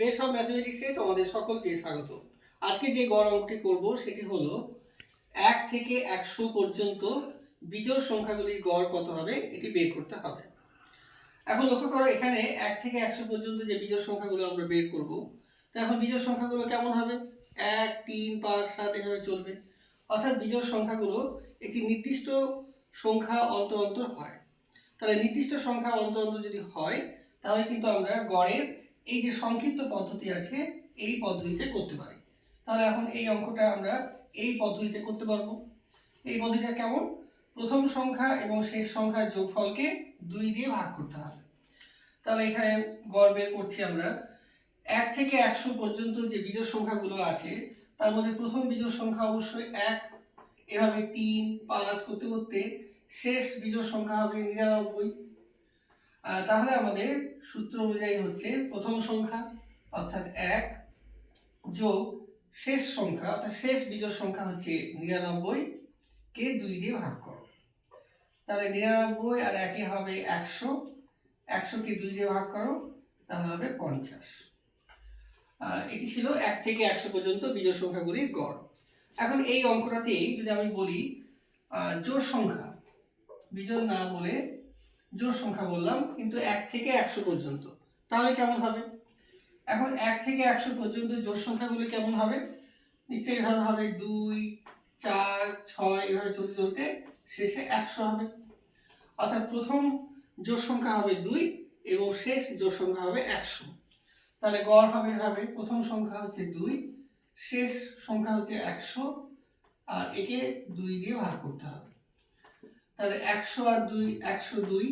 Base of ম্যাথমেটিক্সে তোমাদের সকলকে স্বাগত। আজকে যে গড় অঙ্কটি করব সেটি হলো এক থেকে একশো পর্যন্ত বিজোড় সংখ্যাগুলির গড় কত হবে এটি বের করতে হবে। এখন লক্ষ্য করো, এখানে এক থেকে একশো পর্যন্ত যে বিজোড় সংখ্যাগুলো আমরা বের করব, তো এখন বিজোড় সংখ্যাগুলো কেমন হবে? এক, তিন, পাঁচ, সাত এভাবে চলবে। অর্থাৎ বিজোড় সংখ্যাগুলো একটি নির্দিষ্ট সংখ্যা অন্তর অন্তর হয়। তাহলে নির্দিষ্ট সংখ্যা অন্তর অন্তর যদি হয়, তাহলে কিন্তু আমরা গড়ের এই যে সংক্ষিপ্ত পদ্ধতি আছে, এই পদ্ধতিতে করতে পারি। তাহলে এখন এই অঙ্কটা আমরা এই পদ্ধতিতে করতে পারব। এই পদ্ধতিটা কেমন? প্রথম সংখ্যা এবং শেষ সংখ্যার যোগফলকে দুই দিয়ে ভাগ করতে হবে। তাহলে এখানে গড় বের করছি আমরা। এক থেকে একশো পর্যন্ত যে বিজোড় সংখ্যাগুলো আছে, তার মধ্যে প্রথম বিজোড় সংখ্যা অবশ্যই এক। এভাবে তিন, পাঁচ করতে করতে শেষ বিজোড় সংখ্যা হবে নিরানব্বই। তাহলে আমাদের সূত্র অনুযায়ী হচ্ছে প্রথম সংখ্যা, অর্থাৎ এক যোগ শেষ সংখ্যা, অর্থাৎ শেষ বিজোড় সংখ্যা হচ্ছে নিরানব্বই কে দুই দিয়ে ভাগ করো। তাহলে নিরানব্বই আর একে হবে একশো একশোকে দুই দিয়ে ভাগ করো, তাহলে হবে পঞ্চাশ। এটি ছিল এক থেকে একশো পর্যন্ত বিজোড় সংখ্যাগুলির গড়। এখন এই অঙ্কটাতেই যদি আমি বলি জোর সংখ্যা, বিজোড় না বলে জোড় সংখ্যা বললাম, কিন্তু এক থেকে একশো পর্যন্ত। তাহলে কেমন হবে? এখন এক থেকে একশো পর্যন্ত জোড় সংখ্যাগুলি কেমন হবে? নিশ্চয়ই এভাবে হবে, দুই, চার, ছয়, এভাবে চলতে চলতে শেষে একশো হবে। অর্থাৎ প্রথম জোড় সংখ্যা হবে দুই এবং শেষ জোড় সংখ্যা হবে একশো। তাহলে গড় হবে এভাবে, প্রথম সংখ্যা হচ্ছে দুই, শেষ সংখ্যা হচ্ছে একশো, আর একে দুই দিয়ে ভাগ করতে হবে। তাহলে একশো আর দুই, একশো দুই।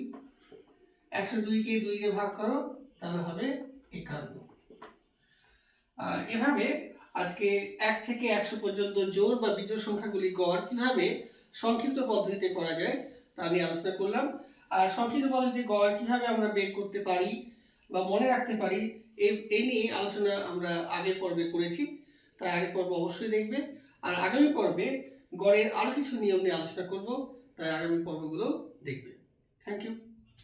একশো দুইকে দুই ভাগ করো, তাহলে হবে একান্ন। এভাবে আজকে এক থেকে একশো পর্যন্ত জোর বা বিজোড় সংখ্যাগুলি গড় কীভাবে সংক্ষিপ্ত পদ্ধতিতে করা যায়, তা নিয়ে আলোচনা করলাম। আর সংক্ষিপ্ত পদ্ধতিতে গড় কীভাবে আমরা বের করতে পারি বা মনে রাখতে পারি এ নিয়ে আলোচনা আমরা আগের পর্বে করেছি, তাই আগের পর্ব অবশ্যই দেখবেন। আর আগামী পর্বে গড়ের আরও কিছু নিয়ম নিয়ে আলোচনা করব। তাই আগামী পর্বগুলো দেখবে। Thank you